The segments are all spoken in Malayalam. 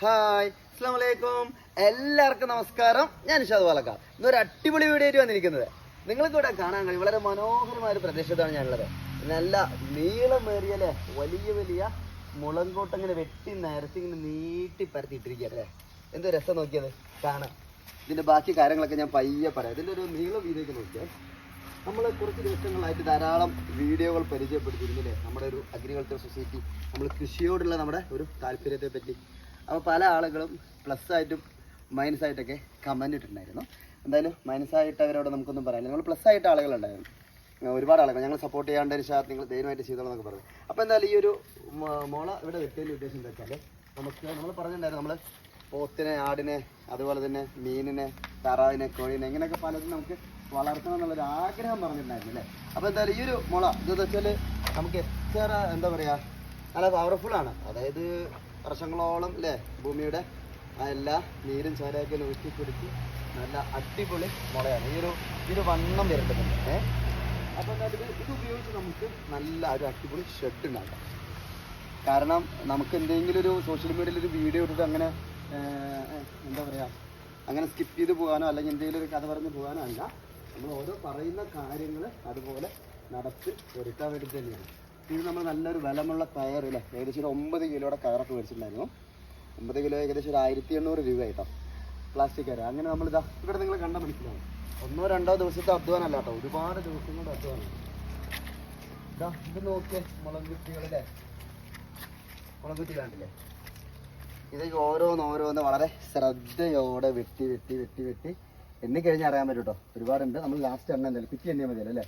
ഹായ് അസ്സാം വലൈക്കും എല്ലാവർക്കും നമസ്കാരം. ഞാൻ ഇഷാദ് പാലക്കാട് ഇന്നൊരു അടിപൊളി വീഡിയോ ആയിട്ട് വന്നിരിക്കുന്നത്. നിങ്ങൾക്ക് ഇവിടെ കാണാൻ കഴിയും. വളരെ മനോഹരമായ ഒരു പ്രദേശത്താണ് ഞാനുള്ളത്. നല്ല നീളമേറിയല്ലേ വലിയ വലിയ മുളങ്കോട്ട് അങ്ങനെ വെട്ടി നിരത്തി ഇങ്ങനെ നീട്ടി പരത്തിയിട്ടിരിക്കുകയല്ലേ എന്തോ രസം നോക്കിയത്? കാണാം. ഇതിന്റെ ബാക്കി കാര്യങ്ങളൊക്കെ ഞാൻ പയ്യെ പറയാം. ഇതിന്റെ ഒരു നീളം വീതിയൊക്കെ നോക്കിയാൽ നമ്മൾ കുറച്ച് ദിവസങ്ങളായിട്ട് ധാരാളം വീഡിയോകൾ പരിചയപ്പെടുത്തിയിരുന്നില്ലേ നമ്മുടെ ഒരു അഗ്രികൾച്ചർ സൊസൈറ്റി നമ്മൾ കൃഷിയോടുള്ള നമ്മുടെ ഒരു താല്പര്യത്തെ പറ്റി അപ്പോൾ പല ആളുകളും പ്ലസ് ആയിട്ടും മൈനസ് ആയിട്ടൊക്കെ കമന്റ് ഇട്ടിട്ടുണ്ടായിരുന്നു. എന്തായാലും മൈനസ് ആയിട്ട് അവരോട് നമുക്കൊന്നും പറയാനില്ല. നമ്മൾ പ്ലസ് ആയിട്ട് ആളുകളുണ്ടായിരുന്നു ഒരുപാട് ആളുകൾ. ഞങ്ങൾ സപ്പോർട്ട് ചെയ്യാണ്ട് നിങ്ങൾ ധൈര്യമായിട്ട് ചെയ്തോളെന്നൊക്കെ പറഞ്ഞു. അപ്പോൾ എന്തായാലും ഈ ഒരു മോള ഇവിടെ വെട്ടിയതിന്റെ ഉദ്ദേശം എന്താ വെച്ചാൽ നമുക്ക് നമ്മൾ പറഞ്ഞിട്ടുണ്ടായിരുന്നു നമ്മൾ പോത്തിനെ ആടിനെ അതുപോലെ തന്നെ മീനിനെ താറാവിനെ കോഴിനെ ഇങ്ങനെയൊക്കെ പലതും നമുക്ക് വളർത്തണം എന്നുള്ളൊരു ആഗ്രഹം പറഞ്ഞിട്ടുണ്ടായിരുന്നു അല്ലേ? അപ്പോൾ എന്തായാലും ഈ ഒരു മുള ഇതെന്ന് വെച്ചാൽ നമുക്ക് എത്ര എന്താ പറയുക നല്ല പവർഫുൾ ആണ്. അതായത് വർഷങ്ങളോളം അല്ലേ ഭൂമിയുടെ ആ എല്ലാ നീരും ചോരയൊക്കെ ഊറ്റി കുടിച്ച് നല്ല അടിപൊളി മുളയാണ്. ഈ ഒരു ഒരു വണ്ണം വരേണ്ടതുണ്ട്. ഏഹ് അപ്പോൾ എന്തായാലും ഇത് ഇത് ഉപയോഗിച്ച് നമുക്ക് നല്ല ഒരു അടിപൊളി ഷെഡ് ഉണ്ടാക്കാം. കാരണം നമുക്ക് എന്തെങ്കിലും ഒരു സോഷ്യൽ മീഡിയയിൽ ഒരു വീഡിയോ ഇട്ടിട്ട് അങ്ങനെ എന്താ പറയുക അങ്ങനെ സ്കിപ്പ് ചെയ്ത് പോകാനോ അല്ലെങ്കിൽ എന്തെങ്കിലും ഒരു കഥ പറഞ്ഞ് പോകാനോ അല്ല. നമ്മൾ ഓരോ പറയുന്ന കാര്യങ്ങൾ അതുപോലെ നടത്തി ഒരുക്കാൻ വേണ്ടി തന്നെയാണ്. ഇത് നമ്മൾ നല്ലൊരു ബലമുള്ള കയർ അല്ലേ ഏകദേശം ഒരു ഒമ്പത് കിലോയുടെ കയറൊക്കെ മേടിച്ചിട്ടുണ്ടായിരുന്നു. ഒമ്പത് കിലോ ഏകദേശം ഒരു ആയിരത്തി എണ്ണൂറ് രൂപ ആയിട്ടോ. പ്ലാസ്റ്റിക് കയർ അങ്ങനെ നമ്മൾ ഇതാ ഇവിടെ നിങ്ങൾ കണ്ട മനസ്സിലാവും. ഒന്നോ രണ്ടോ ദിവസത്തെ അധ്വാനമല്ല കേട്ടോ. ഒരുപാട് ദിവസങ്ങളുടെ അധ്വാനം. ഇതാ ഇത് നോക്കിയേ മുളക് കുറ്റികളല്ലേ ഇത് ഓരോന്നോരോന്ന് ഓരോന്ന് വളരെ ശ്രദ്ധയോടെ വെട്ടി വെട്ടി വെട്ടി വെട്ടി. എണ്ണി കഴിഞ്ഞാൽ അറിയാൻ പറ്റും കേട്ടോ ഒരുപാടുണ്ട്. നമ്മൾ ലാസ്റ്റ് എണ്ണ എന്തായാലും കുറ്റി എണ്ണിയാൽ മതിയല്ലോ അല്ലേ?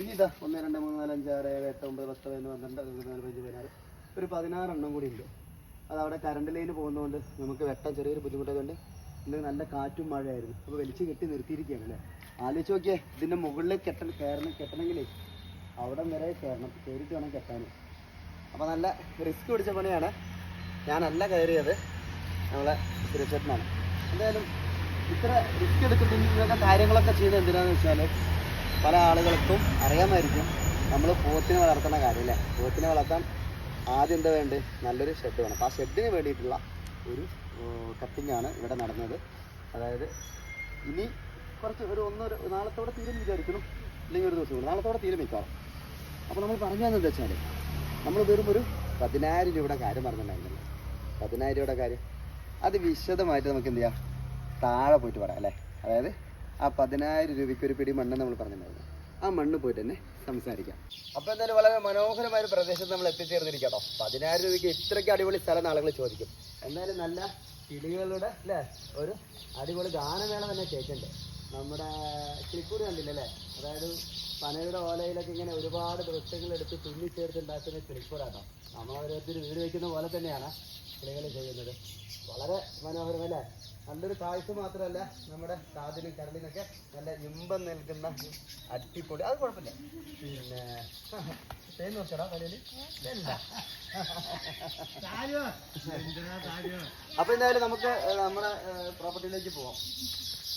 ഇനി ഇതാ ഒന്ന് രണ്ട് മൂന്ന് നാല് അഞ്ച് ആറ് ഏഴ് എട്ട് ഒമ്പത് പത്ത് പതിനൊന്ന് പന്ത്രണ്ട് നാല് പതിനഞ്ച് പതിനാറ്. ഒരു പതിനാറ് എണ്ണം കൂടി ഉണ്ട്. അത് അവിടെ കറണ്ട് ലൈന് പോകുന്നതുകൊണ്ട് നമുക്ക് വെട്ടാൻ ചെറിയൊരു ബുദ്ധിമുട്ടായതുകൊണ്ട് ഇന്ന് നല്ല കാറ്റും മഴയായിരുന്നു. അപ്പോൾ വലിച്ച് കെട്ടി നിർത്തിയിരിക്കുകയാണ് അല്ലേ? ആലോചിച്ച് നോക്കിയേ ഇതിന്റെ മുകളിൽ കെട്ട കയറണം കെട്ടണമെങ്കിലേ അവിടെ വരെ കയറണം കയറിയിട്ട് വേണം കെട്ടാൻ. അപ്പോൾ നല്ല റിസ്ക് പിടിച്ച പണിയാണ്. ഞാനല്ല കയറിയത്. നമ്മളെ സുരക്ഷേട്ടനാണ് എന്തായാലും ഇത്ര റിസ്ക് എടുക്കുന്ന ഇങ്ങനത്തെ കാര്യങ്ങളൊക്കെ ചെയ്യുന്നത് എന്തിനാണെന്ന് വെച്ചാൽ പല ആളുകൾക്കും അറിയാമായിരിക്കും നമ്മൾ പോത്തിനെ വളർത്തുന്ന കാര്യം അല്ലേ? പോത്തിനെ വളർത്താൻ ആദ്യം എന്താ വേണ്ടത്? നല്ലൊരു ഷെഡ് വേണം. അപ്പോൾ ആ ഷെഡിന് വേണ്ടിയിട്ടുള്ള ഒരു കട്ടിംഗ് ആണ് ഇവിടെ നടന്നത്. അതായത് ഇനി കുറച്ച് ഒരു ഒന്നൊരു നാളത്തോടെ തീരും വിചാരിക്കുന്നു. അല്ലെങ്കിൽ ഒരു ദിവസം കൂടി. നാളത്തോടെ തീരും മിക്കവാറും. അപ്പോൾ നമ്മൾ പറഞ്ഞു തന്നത് വെച്ചാൽ നമ്മൾ വെറും ഒരു പതിനായിരം രൂപയുടെ കാര്യം പറഞ്ഞിട്ടുണ്ടായിരുന്നല്ലോ. പതിനായിരം രൂപയുടെ കാര്യം. അത് വിശദമായിട്ട് നമുക്ക് എന്ത് ചെയ്യാം? താഴെ പോയിട്ട് പറയാം അല്ലേ? അതായത് ആ പതിനായിരം രൂപയ്ക്ക് ഒരു പിടി മണ്ണ് നമ്മൾ പറഞ്ഞിട്ടുണ്ടായിരുന്നു. ആ മണ്ണ് പോയിട്ട് തന്നെ സംസാരിക്കാം. അപ്പോൾ എന്തായാലും വളരെ മനോഹരമായ ഒരു പ്രദേശത്ത് നമ്മൾ എത്തിച്ചേർന്നിരിക്കട്ടോ കേട്ടോ. പതിനായിരം രൂപയ്ക്ക് ഇത്രയ്ക്ക് അടിപൊളി സ്ഥലം ആളുകൾ ചോദിക്കും. എന്തായാലും നല്ല കിളികളുടെ അല്ലേ? ഒരു അടിപൊളി ഗാനമേള തന്നെ കേൾക്കുന്നുണ്ട് നമ്മുടെ കിളിക്കൂട് കണ്ടില്ലല്ലേ? അതായത് പനയുടെ ഓലയിലൊക്കെ ഇങ്ങനെ ഒരുപാട് വൃക്ഷങ്ങൾ എടുത്ത് തുന്നി ചേർത്ത് ഉണ്ടാക്കുന്ന കിളിക്കൂടാട്ടോ നമ്മൾ ഓരോരുത്തർ വീട് വയ്ക്കുന്ന പോലെ തന്നെയാണ് കിളികൾ ചെയ്യുന്നത്. വളരെ മനോഹരം അല്ലേ? നല്ലൊരു കാഴ്ച മാത്രമല്ല നമ്മുടെ കാതിനും കരളിനൊക്കെ നല്ല ഇമ്പം നിൽക്കുന്ന അട്ടിപ്പൊടി. അത് കുഴപ്പമില്ല. പിന്നെ തേൻ നോക്കടാ തലയിൽ? അപ്പൊ എന്തായാലും നമുക്ക് നമ്മുടെ പ്രോപ്പർട്ടിയിലേക്ക് പോവാം.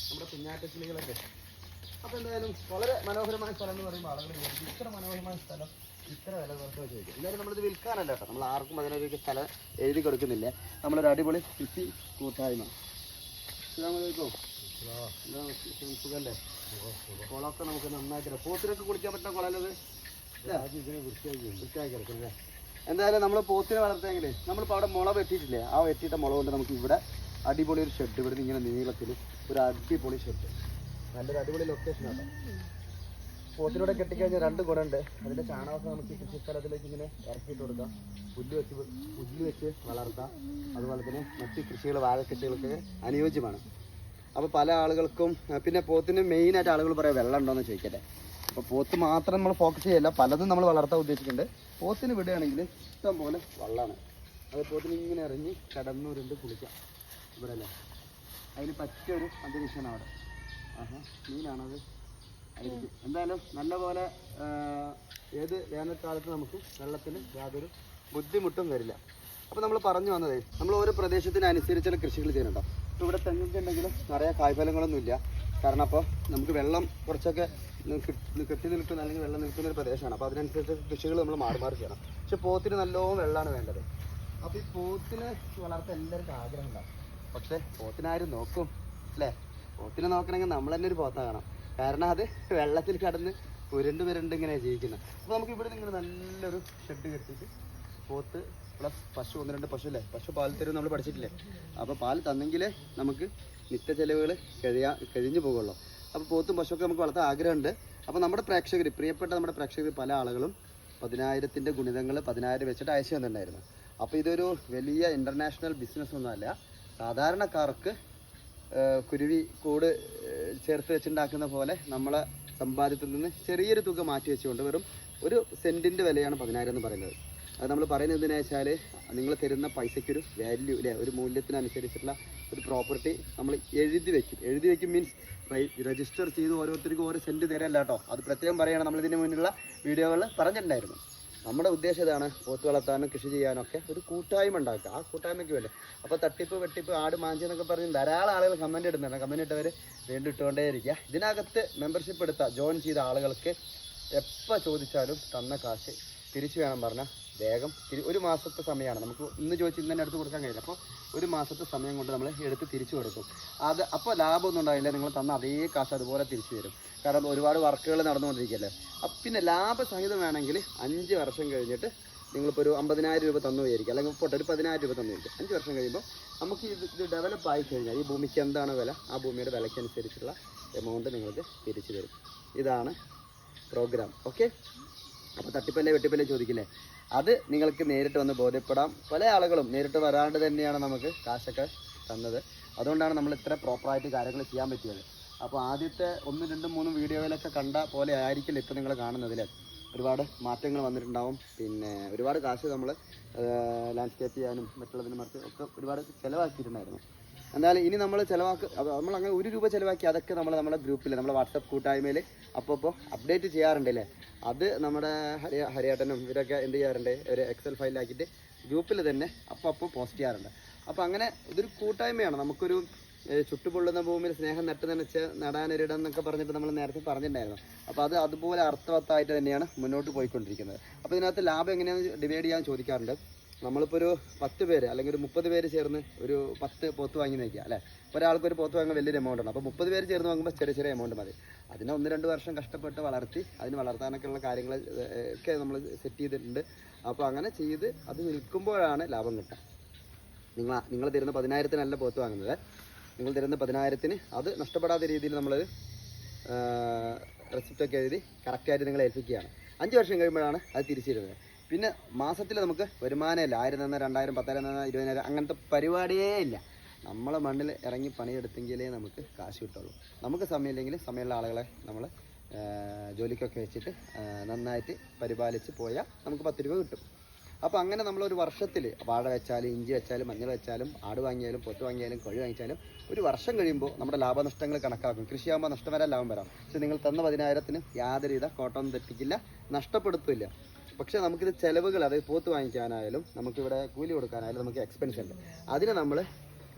നമ്മുടെ കുഞ്ഞാറ്റക്കിളികളൊക്കെ അപ്പൊ എന്തായാലും വളരെ മനോഹരമായ സ്ഥലം എന്ന് പറയുമ്പോൾ ആളുകൾ ഇത്ര മനോഹരമായ സ്ഥലം ഇത്ര വില കുറച്ച് ചോദിക്കും എന്തായാലും നമ്മളിത് വിൽക്കാനല്ല കേട്ടോ. നമ്മൾ ആർക്കും അതിനൊരു സ്ഥലം എഴുതി കൊടുക്കുന്നില്ല. നമ്മളൊരു അടിപൊളി കൃഷി കൂട്ടായ്മ. സുഖല്ലേ? കുളമൊക്കെ നമുക്ക് നന്നായിട്ട് പോത്തിനൊക്കെ കുളിക്കാൻ പറ്റുന്ന കുളല്ലത് വൃത്തിയാക്കി കിടക്കും എന്തായാലും നമ്മൾ പോത്തിനെ വളർത്തിയെങ്കിൽ നമ്മളിപ്പോൾ അവിടെ മുള വെട്ടിയിട്ടില്ലേ? ആ വെട്ടിയിട്ട മുള കൊണ്ട് നമുക്ക് ഇവിടെ അടിപൊളി ഒരു ഷെഡ് ഇവിടെ ഇങ്ങനെ നീളത്തിൽ ഒരു അടിപൊളി ഷെഡ് നല്ലൊരു അടിപൊളി ലൊക്കേഷൻ ആണ് പോത്തിലൂടെ കെട്ടിക്കഴിഞ്ഞാൽ രണ്ട് ഗുണമുണ്ട് അതിന്റെ ചാണകമൊക്കെ നമുക്ക് ഈ കൃഷി സ്ഥലത്തിലേക്ക് ഇങ്ങനെ ഇറക്കിയിട്ട് കൊടുക്കാം. പുല്ല് വെച്ച് പുല്ല് വെച്ച് വളർത്താം. അതുപോലെ തന്നെ മറ്റ് കൃഷികൾ വാഴക്കെട്ടുകൾക്ക് അനുയോജ്യമാണ്. അപ്പോൾ പല ആളുകൾക്കും പിന്നെ പോത്തിന് മെയിനായിട്ട് ആളുകൾ പറയാം വെള്ളം ഉണ്ടോയെന്ന് ചോദിക്കട്ടെ. അപ്പോൾ പോത്ത് മാത്രം നമ്മൾ ഫോക്കസ് ചെയ്യല്ല പലതും നമ്മൾ വളർത്താൻ ഉദ്ദേശിക്കുന്നുണ്ട്. പോത്തിന് വിടുകയാണെങ്കിൽ ഇഷ്ടം പോലെ വെള്ളമാണ് അത് പോത്തിന് ഇങ്ങനെ ഇറങ്ങി കടന്നുരുണ്ട് കുളിക്കാം. ഇവിടെ അല്ലേ അതിന് പറ്റിയൊരു അന്തരീക്ഷമാണ് അവിടെ. ആഹാ മീനാണത്. എന്തായാലും നല്ലപോലെ ഏത് വേനൽക്കാലത്ത് നമുക്ക് വെള്ളത്തിന് യാതൊരു ബുദ്ധിമുട്ടും വരില്ല. അപ്പോൾ നമ്മൾ പറഞ്ഞു വന്നതേ നമ്മൾ ഓരോ പ്രദേശത്തിനനുസരിച്ചുള്ള കൃഷികൾ ചെയ്യുന്നുണ്ടോ? ഇപ്പോൾ ഇവിടെ തെങ്ങൊക്കെ ഉണ്ടെങ്കിലും നിറയെ കായ്ഫലങ്ങളൊന്നും ഇല്ല കാരണം അപ്പോൾ നമുക്ക് വെള്ളം കുറച്ചൊക്കെ കെട്ടി നിൽക്കുന്ന അല്ലെങ്കിൽ വെള്ളം നിൽക്കുന്ന ഒരു പ്രദേശമാണ്. അപ്പോൾ അതിനനുസരിച്ച് കൃഷികൾ നമ്മൾ മാറി മാറി ചെയ്യണം. പക്ഷെ പോത്തിന് നല്ലോണം വെള്ളമാണ് വേണ്ടത്. അപ്പോൾ ഈ പോത്തിനെ വളർത്താൻ എല്ലാവർക്കും ആഗ്രഹം ഉണ്ടാവും പക്ഷെ പോത്തിനാരും നോക്കും അല്ലേ? പോത്തിനെ നോക്കണമെങ്കിൽ നമ്മൾ തന്നെ ഒരു പോത്ത കാണാം കാരണം അത് വെള്ളത്തിൽ കടന്ന് ഉരുണ്ട് പുരണ്ട് ഇങ്ങനെ ജീവിക്കുന്നത് അപ്പോൾ നമുക്ക് ഇവിടെ നിങ്ങൾ നല്ലൊരു ഷെഡ് കെട്ടിയിട്ട് പോത്ത് പ്ലസ് പശു ഒന്ന് രണ്ട് പശു അല്ലേ പശു പാൽ തരും നമ്മൾ പഠിച്ചിട്ടില്ലേ? അപ്പോൾ പാൽ തന്നെങ്കിൽ നമുക്ക് നിത്യ ചെലവുകൾ കഴിയാ കഴിഞ്ഞു പോകുള്ളൂ. അപ്പോൾ പോത്തും പശുവൊക്കെ നമുക്ക് വളർത്താൻ ആഗ്രഹമുണ്ട്. അപ്പോൾ നമ്മുടെ പ്രേക്ഷകർ പ്രിയപ്പെട്ട നമ്മുടെ പ്രേക്ഷകർ പല ആളുകളും പതിനായിരത്തിന്റെ ഗുണിതങ്ങൾ പതിനായിരം വെച്ചിട്ട് അയച്ചു തന്നിട്ടുണ്ടായിരുന്നു. അപ്പോൾ ഇതൊരു വലിയ ഇന്റർനാഷണൽ ബിസിനസ് ഒന്നുമല്ല. സാധാരണക്കാർക്ക് കുരുവി കൂട് ചേർത്ത് വെച്ചുണ്ടാക്കുന്ന പോലെ നമ്മളെ സമ്പാദ്യത്തിൽ നിന്ന് ചെറിയൊരു തുക മാറ്റി വെച്ചുകൊണ്ട് വെറും ഒരു സെന്റിന്റെ വിലയാണ് പതിനായിരം എന്ന് പറയുന്നത്. അത് നമ്മൾ പറയുന്നത് എന്തിനാ വെച്ചാൽ നിങ്ങൾ തരുന്ന പൈസയ്ക്കൊരു വാല്യൂ അല്ലേ ഒരു മൂല്യത്തിനനുസരിച്ചിട്ടുള്ള ഒരു പ്രോപ്പർട്ടി നമ്മൾ എഴുതി വെക്കും. എഴുതി വെക്കും മീൻസ് രജിസ്റ്റർ ചെയ്ത് ഓരോരുത്തർക്കും ഓരോ സെന്റ് തരല്ല കേട്ടോ. അത് പ്രത്യേകം പറയുകയാണ് നമ്മൾ ഇതിന് മുന്നിലുള്ള വീഡിയോകളിൽ പറഞ്ഞിട്ടുണ്ടായിരുന്നു. നമ്മുടെ ഉദ്ദേശം ഇതാണ് പോത്ത് വളർത്താനും കൃഷി ചെയ്യാനും ഒക്കെ ഒരു കൂട്ടായ്മ ഉണ്ടാക്കുക. ആ കൂട്ടായ്മയ്ക്ക് വേണ്ടി. അപ്പോൾ തട്ടിപ്പ് വെട്ടിപ്പ് ആട് മാഞ്ചി എന്നൊക്കെ പറഞ്ഞ് ധാരാളം ആളുകൾ കമന്റ് ഇടുന്നുണ്ട്. കമന്റ് ഇട്ടവർ വീണ്ടും ഇട്ടുകൊണ്ടേ ഇരിക്കുക. ഇതിനകത്ത് മെമ്പർഷിപ്പ് എടുത്ത ജോയിൻ ചെയ്ത ആളുകൾക്ക് എപ്പോൾ ചോദിച്ചാലും തന്ന കാശ് തിരിച്ചു വേണം പറഞ്ഞാൽ വേഗം ഒരു മാസത്തെ സമയമാണ്. നമുക്ക് ഇന്ന് ചോദിച്ച് ഇന്ന് തന്നെ എടുത്ത് കൊടുക്കാൻ കഴിയില്ല. അപ്പോൾ ഒരു മാസത്തെ സമയം കൊണ്ട് നമ്മൾ എടുത്ത് തിരിച്ചു കൊടുക്കും. അത് അപ്പോൾ ലാഭമൊന്നും ഉണ്ടാവില്ല. നിങ്ങൾ തന്ന അതേ കാശ് അതുപോലെ തിരിച്ചു തരും. കാരണം ഒരുപാട് വർക്കുകൾ നടന്നുകൊണ്ടിരിക്കുകയല്ലേ. അപ്പം പിന്നെ ലാഭസഹിതം വേണമെങ്കിൽ അഞ്ച് വർഷം കഴിഞ്ഞിട്ട് നിങ്ങളിപ്പോൾ ഒരു അമ്പതിനായിരം രൂപ തന്നു വിചാരിക്കുക. അല്ലെങ്കിൽ പോട്ടെ ഒരു പതിനായിരം രൂപ തന്നു വിചാരിക്കുക. അഞ്ച് വർഷം കഴിയുമ്പോൾ നമുക്ക് ഇത് ഇത് ഡെവലപ്പ് ആയി കഴിഞ്ഞാൽ ഈ ഭൂമിക്ക് എന്താണ് വില? ആ ഭൂമിയുടെ വിലയ്ക്കനുസരിച്ചുള്ള എമൗണ്ട് നിങ്ങൾക്ക് തിരിച്ചു തരും. ഇതാണ് പ്രോഗ്രാം ഓക്കെ അപ്പോൾ തട്ടിപ്പല്ലേ വെട്ടിപ്പല്ലേ ചോദിക്കില്ലേ അത് നിങ്ങൾക്ക് നേരിട്ട് വന്ന് ബോധ്യപ്പെടാം. പല ആളുകളും നേരിട്ട് വരാണ്ട് തന്നെയാണ് നമുക്ക് കാശൊക്കെ തന്നത്. അതുകൊണ്ടാണ് നമ്മൾ ഇത്ര പ്രോപ്പറായിട്ട് കാര്യങ്ങൾ ചെയ്യാൻ പറ്റിയത്. അപ്പോൾ ആദ്യത്തെ ഒന്നും രണ്ടും മൂന്നും വീഡിയോയിലൊക്കെ കണ്ട പോലെ ആയിരിക്കില്ല ഇപ്പോൾ നിങ്ങൾ കാണുന്നതിൽ ഒരുപാട് മാറ്റങ്ങൾ വന്നിട്ടുണ്ടാവും. പിന്നെ ഒരുപാട് കാശ് നമ്മൾ ലാൻഡ്സ്കേപ്പ് ചെയ്യാനും മറ്റുള്ളതിനും മറിച്ച് ഒക്കെ ഒരുപാട് ചിലവാക്കിയിട്ടുണ്ടായിരുന്നു. എന്നാൽ ഇനി നമ്മൾ ചിലവാക്ക് നമ്മൾ അങ്ങനെ ഒരു രൂപ ചിലവാക്കി അതൊക്കെ നമ്മൾ നമ്മുടെ ഗ്രൂപ്പിൽ നമ്മുടെ വാട്സപ്പ് കൂട്ടായ്മയിൽ അപ്പോൾ അപ്ഡേറ്റ് ചെയ്യാറുണ്ട് അല്ലേ അത് നമ്മുടെ ഹരി ഹരിയേട്ടനും ഇവരൊക്കെ എന്ത് ചെയ്യാറുണ്ട്? ഒരു എക്സൽ ഫയലാക്കിയിട്ട് ഗ്രൂപ്പിൽ തന്നെ അപ്പോൾ അപ്പോൾ പോസ്റ്റ് ചെയ്യാറുണ്ട്. അപ്പോൾ അങ്ങനെ ഇതൊരു കൂട്ടായ്മയാണ്. നമുക്കൊരു ചുട്ടുപൊള്ളുന്ന ഭൂമിയിൽ സ്നേഹം നട്ട് നനച്ച് നടാനൊരിടം എന്നൊക്കെ പറഞ്ഞിട്ട് നമ്മൾ നേരത്തെ പറഞ്ഞിട്ടുണ്ടായിരുന്നു. അപ്പോൾ അത് അതുപോലെ അർത്ഥവത്തായിട്ട് തന്നെയാണ് മുന്നോട്ട് പോയിക്കൊണ്ടിരിക്കുന്നത്. അപ്പോൾ ഇതിനകത്ത് ലാഭം എങ്ങനെയാണെന്ന് ഡിവൈഡ് ചെയ്യാൻ ചോദിക്കാറുണ്ട്. നമ്മളിപ്പോൾ ഒരു പത്ത് പേര് അല്ലെങ്കിൽ ഒരു മുപ്പത് പേര് ചേർന്ന് ഒരു പത്ത് പോത്ത് വാങ്ങി നയിക്കുക അല്ലേ? ഒരാൾക്ക് ഒരു പോത്ത് വാങ്ങാൻ വലിയൊരു എമൗണ്ട് ആണ്. അപ്പോൾ മുപ്പത് പേര് ചേർന്ന് വാങ്ങുമ്പോൾ ചെറിയ ചെറിയ എമൗണ്ട് മതി. അതിനെ ഒന്ന് രണ്ട് വർഷം കഷ്ടപ്പെട്ട് വളർത്തി അതിന് വളർത്താനൊക്കെ ഉള്ള കാര്യങ്ങൾ ഒക്കെ നമ്മൾ സെറ്റ് ചെയ്തിട്ടുണ്ട്. അപ്പോൾ അങ്ങനെ ചെയ്ത് അത് നിൽക്കുമ്പോഴാണ് ലാഭം കിട്ടുക. നിങ്ങൾ നിങ്ങൾ തരുന്ന പതിനായിരത്തിനല്ല പോത്ത് വാങ്ങുന്നത്. നിങ്ങൾ തരുന്ന പതിനായിരത്തിന് അത് നഷ്ടപ്പെടാത്ത രീതിയിൽ നമ്മൾ റെസിപ്റ്റൊക്കെ എഴുതി കറക്റ്റായിട്ട് നിങ്ങളെ ഏൽപ്പിക്കുകയാണ്. അഞ്ച് വർഷം കഴിയുമ്പോഴാണ് അത് തിരിച്ചു തരുന്നത് പിന്നെ മാസത്തിൽ നമുക്ക് വരുമാനമില്ല. ആയിരം തന്ന രണ്ടായിരം പത്തായിരം തന്ന ഇരുപതിനായിരം അങ്ങനത്തെ പരിപാടിയേ ഇല്ല. നമ്മളെ മണ്ണിൽ ഇറങ്ങി പണിയെടുത്തെങ്കിലേ നമുക്ക് കാശ് കിട്ടുള്ളൂ. നമുക്ക് സമയമില്ലെങ്കിൽ സമയമുള്ള ആളുകളെ നമ്മൾ ജോലിക്കൊക്കെ വെച്ചിട്ട് നന്നായിട്ട് പരിപാലിച്ച് പോയാൽ നമുക്ക് പത്ത് രൂപ കിട്ടും. അപ്പോൾ അങ്ങനെ നമ്മളൊരു വർഷത്തിൽ വാഴ വെച്ചാലും ഇഞ്ചി വെച്ചാലും മഞ്ഞൾ വെച്ചാലും ആട് വാങ്ങിയാലും പൊത്ത് വാങ്ങിയാലും കൊഴി വാങ്ങിച്ചാലും ഒരു വർഷം കഴിയുമ്പോൾ നമ്മുടെ ലാഭനഷ്ടങ്ങൾ കണക്കാക്കും. കൃഷിയാകുമ്പോൾ നഷ്ടം വരാൻ ലാഭം വരാം. പക്ഷേ നിങ്ങൾ തന്ന പതിനായിരത്തിന് യാതൊരുവിധ കോട്ടം തെറ്റിക്കില്ല നഷ്ടപ്പെടുത്തില്ല പക്ഷേ നമുക്കിത് ചിലവുകൾ അതായത് പോത്ത് വാങ്ങിക്കാനായാലും നമുക്കിവിടെ കൂലി കൊടുക്കാനായാലും നമുക്ക് എക്സ്പെൻസ് ഉണ്ട്. അതിന് നമ്മൾ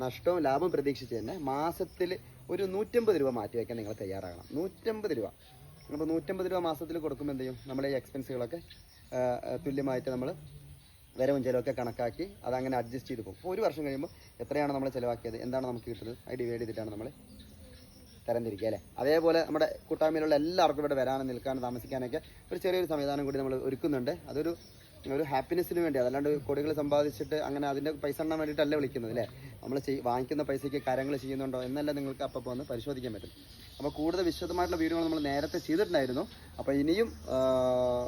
നഷ്ടവും ലാഭം പ്രതീക്ഷിച്ച് തന്നെ മാസത്തിൽ ഒരു നൂറ്റമ്പത് രൂപ മാറ്റി വയ്ക്കാൻ നിങ്ങൾ തയ്യാറാകണം. നൂറ്റമ്പത് രൂപ. അപ്പോൾ നൂറ്റമ്പത് രൂപ മാസത്തിൽ കൊടുക്കുമ്പോൾ എന്ത് ചെയ്യും? നമ്മുടെ ഈ എക്സ്പെൻസുകളൊക്കെ തുല്യമായിട്ട് നമ്മൾ വരവും ചിലവൊക്കെ കണക്കാക്കി അതങ്ങനെ അഡ്ജസ്റ്റ് ചെയ്ത് പോകും. ഒരു വർഷം കഴിയുമ്പോൾ എത്രയാണ് നമ്മൾ ചിലവാക്കിയത്? എന്താണ് നമുക്ക് കിട്ടുന്നത്? അത് ഡിവൈഡ് ചെയ്തിട്ടാണ് നമ്മൾ തരംതിരിക്കുക അല്ലേ? അതേപോലെ നമ്മുടെ കൂട്ടായ്മയിലുള്ള എല്ലാവർക്കും ഇവിടെ വരാനും നിൽക്കാനും താമസിക്കാനൊക്കെ ഒരു ചെറിയൊരു സംവിധാനം കൂടി നമ്മൾ ഒരുക്കുന്നുണ്ട്. അതൊരു ഒരു ഹാപ്പിനെസ്സിന് വേണ്ടി അതല്ലാണ്ട് കൊടികൾ സമ്പാദിച്ചിട്ട് അങ്ങനെ അതിന്റെ പൈസ എണ്ണാൻ വേണ്ടിയിട്ടല്ല വിളിക്കുന്നത് അല്ലേ? നമ്മൾ വാങ്ങിക്കുന്ന പൈസയ്ക്ക് കാര്യങ്ങൾ ചെയ്യുന്നുണ്ടോ എന്നല്ല നിങ്ങൾക്ക് അപ്പോൾ വന്ന് പരിശോധിക്കാൻ പറ്റും. അപ്പോൾ കൂടുതൽ വിശദമായിട്ടുള്ള വീഡിയോകൾ നമ്മൾ നേരത്തെ ചെയ്തിട്ടുണ്ടായിരുന്നു. അപ്പോൾ ഇനിയും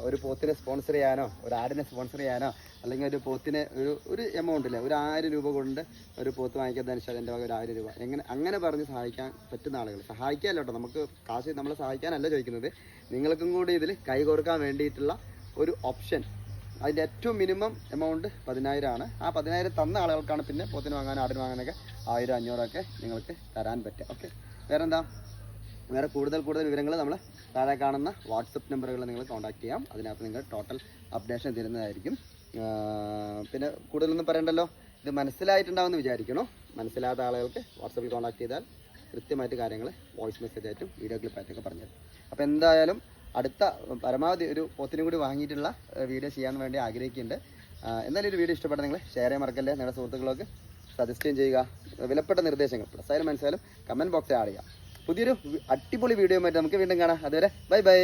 ഒരു പോത്തിനെ സ്പോൺസർ ചെയ്യാനോ ഒരു ആടിനെ സ്പോൺസർ ചെയ്യാനോ അല്ലെങ്കിൽ ഒരു പോത്തിനെ ഒരു ഒരു എമൗണ്ട് ഇല്ലേ ഒരു ആയിരം രൂപ കൊണ്ട് ഒരു പോത്ത് വാങ്ങിക്കുന്നതിന് എന്റെ വക ഒരു ആയിരം രൂപ. എങ്ങനെ അങ്ങനെ പറഞ്ഞ് സഹായിക്കാൻ പറ്റുന്ന ആളുകൾ. സഹായിക്കാമല്ലോ കേട്ടോ നമുക്ക് കാശ് നമ്മളെ സഹായിക്കാനല്ല ചോദിക്കുന്നത്. നിങ്ങൾക്കും കൂടി ഇതിൽ കൈ കൊടുക്കാൻ വേണ്ടിയിട്ടുള്ള ഒരു ഓപ്ഷൻ അതിന്റെ ഏറ്റവും മിനിമം എമൗണ്ട് പതിനായിരമാണ് ആ പതിനായിരം തന്ന ആളുകൾക്കാണ് പിന്നെ പോത്തിന് വാങ്ങാനും ആടിന് വാങ്ങാനൊക്കെ ആയിരം അഞ്ഞൂറൊക്കെ നിങ്ങൾക്ക് തരാൻ പറ്റുക. ഓക്കെ വേറെന്താ? വേറെ കൂടുതൽ കൂടുതൽ വിവരങ്ങൾ നമ്മൾ താഴെ കാണുന്ന വാട്സപ്പ് നമ്പറുകൾ നിങ്ങൾ കോൺടാക്ട് ചെയ്യാം. അതിനകത്ത് നിങ്ങൾ ടോട്ടൽ അപ്ഡേഷൻ തരുന്നതായിരിക്കും. പിന്നെ കൂടുതലൊന്നും പറയണ്ടല്ലോ? ഇത് മനസ്സിലായിട്ടുണ്ടാവുമെന്ന് വിചാരിക്കണോ മനസ്സിലാത്ത ആളുകൾക്ക് വാട്സപ്പിൽ കോൺടാക്ട് ചെയ്താൽ കൃത്യമായിട്ട് കാര്യങ്ങൾ വോയിസ് മെസ്സേജ് ആയിട്ടും വീഡിയോ ക്ലിപ്പായിട്ടൊക്കെ പറഞ്ഞുതരും. അപ്പോൾ എന്തായാലും അടുത്ത പരമാവധി ഒരു പോത്തിനും കൂടി വാങ്ങിയിട്ടുള്ള വീഡിയോ ചെയ്യാൻ വേണ്ടി ആഗ്രഹിക്കുന്നുണ്ട്. എന്നാലും ഒരു വീഡിയോ ഇഷ്ടപ്പെട്ട നിങ്ങൾ ഷെയർ ചെയ്യാൻ മറക്കല്ലേ? നിങ്ങളുടെ സുഹൃത്തുക്കളൊക്കെ സജസ്റ്റ് ചെയ്യുക. വിലപ്പെട്ട നിർദ്ദേശങ്ങൾ. പ്ലസ് ആയാലും മനസ്സിലായാലും കമന്റ് ബോക്സിൽ ആഡ് ചെയ്യാം. പുതിയൊരു അടിപൊളി വീഡിയോ ആയിട്ട് നമുക്ക് വീണ്ടും കാണാം. അതുവരെ ബൈ ബൈ.